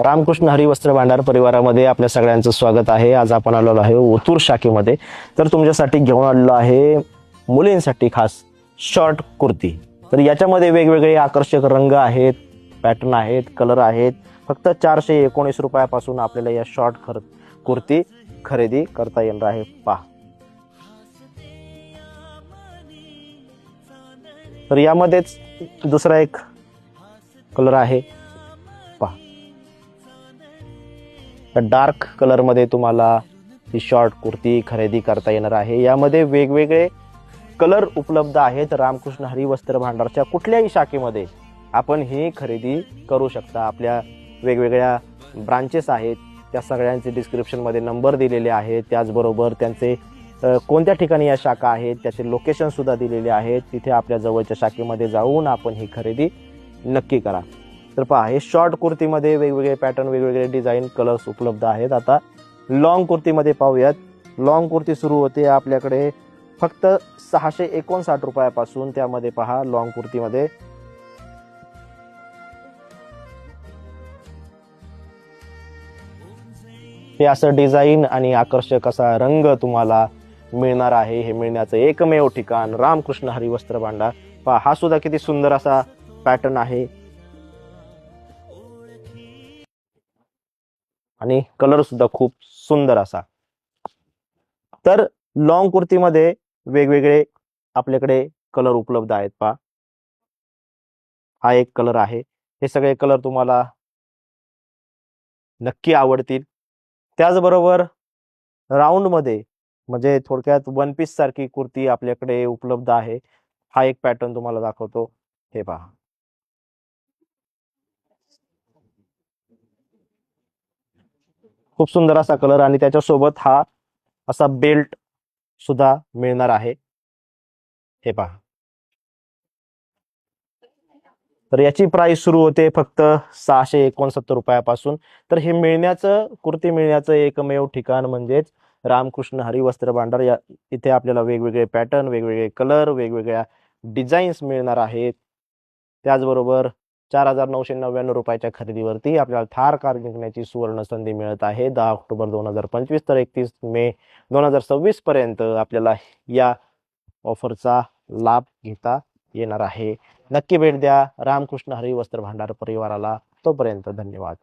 रामकृष्ण हरिवस्त्र भांडार परिवारामध्ये आपल्या सगळ्यांचं स्वागत आहे. आज आपण आलेलो आहे ओतूर शाखेमध्ये. तर तुमच्यासाठी घेऊन आलेलो आहे मुलींसाठी खास शॉर्ट कुर्ती. तर याच्यामध्ये वेगवेगळे आकर्षक रंग आहेत पॅटर्न आहेत कलर आहेत. फक्त चारशे एकोणीस रुपयापासून आपल्याला या शॉर्ट खर कुर्ती खरेदी करता येणार आहे. पहा. तर यामध्येच दुसरा एक कलर आहे. डार्क कलरमध्ये तुम्हाला ही शॉर्ट कुर्ती खरेदी करता येणार आहे. यामध्ये वेगवेगळे कलर उपलब्ध आहेत. रामकृष्ण हरी वस्त्र भांडारच्या कुठल्याही शाखेमध्ये आपण ही खरेदी करू शकता. आपल्या वेगवेगळ्या ब्रांचेस आहेत. त्या सगळ्यांचे डिस्क्रिप्शनमध्ये नंबर दिलेले आहेत. त्याचबरोबर त्यांचे कोणत्या ठिकाणी या शाखा आहेत त्याचे लोकेशनसुद्धा दिलेले आहेत. तिथे आपल्या जवळच्या शाखेमध्ये जाऊन आपण ही खरेदी नक्की करा. तर पहा हे शॉर्ट कुर्तीमध्ये वेगवेगळे पॅटर्न वेगवेगळे डिझाईन कलर्स उपलब्ध आहेत. आता लॉंग कुर्तीमध्ये पाहूयात. लॉंग कुर्ती सुरू होते आपल्याकडे फक्त सहाशे एकोणसाठ रुपयापासून त्यामध्ये पहा लॉंग कुर्तीमध्ये. हे असं डिझाईन आणि आकर्षक असा रंग तुम्हाला मिळणार आहे. हे मिळण्याचं एकमेव ठिकाण रामकृष्ण हरिवस्त्र भांडार पहा हा सुद्धा किती सुंदर असा पॅटर्न आहे. आणि कलर सुद्धा खूप सुंदर असा. तर लॉंग कुर्तीमध्ये वेगवेगळे आपल्याकडे कलर उपलब्ध आहेत पहा. हा एक कलर आहे. हे सगळे कलर तुम्हाला नक्की आवडतील. त्याचबरोबर राऊंडमध्ये म्हणजे थोडक्यात वन पीस सारखी कुर्ती आपल्याकडे उपलब्ध आहे. हा एक पॅटर्न तुम्हाला दाखवतो. हे पहा. खूप सुंदर असा कलर आणि त्याच्यासोबत हा असा बेल्ट सुद्धा मिळणार आहे. हे पहा. तर याची प्राइस सुरू होते फक्त सहाशे एकोणसत्तर रुपयापासून. तर हे मिळण्याचं कुर्ती मिळण्याचं एकमेव ठिकाण म्हणजेच रामकृष्ण हरी वस्त्र भांडार. या इथे आपल्याला वेगवेगळे पॅटर्न वेगवेगळे कलर वेगवेगळ्या डिझाईन्स मिळणार आहेत. त्याचबरोबर चार हजार नऊशे नव्याण्णव रुपयाच्या खरेदीवरती आपल्याला थार कार जिंकण्याची सुवर्ण संधी मिळत आहे. दहा ऑक्टोबर दोन हजार पंचवीस तर एकतीस मे दोन हजार सव्वीस पर्यंत आपल्याला या ऑफरचा लाभ घेता येणार आहे. नक्की भेट द्या. रामकृष्ण हरी वस्त्र भांडार परिवाराला तोपर्यंत धन्यवाद.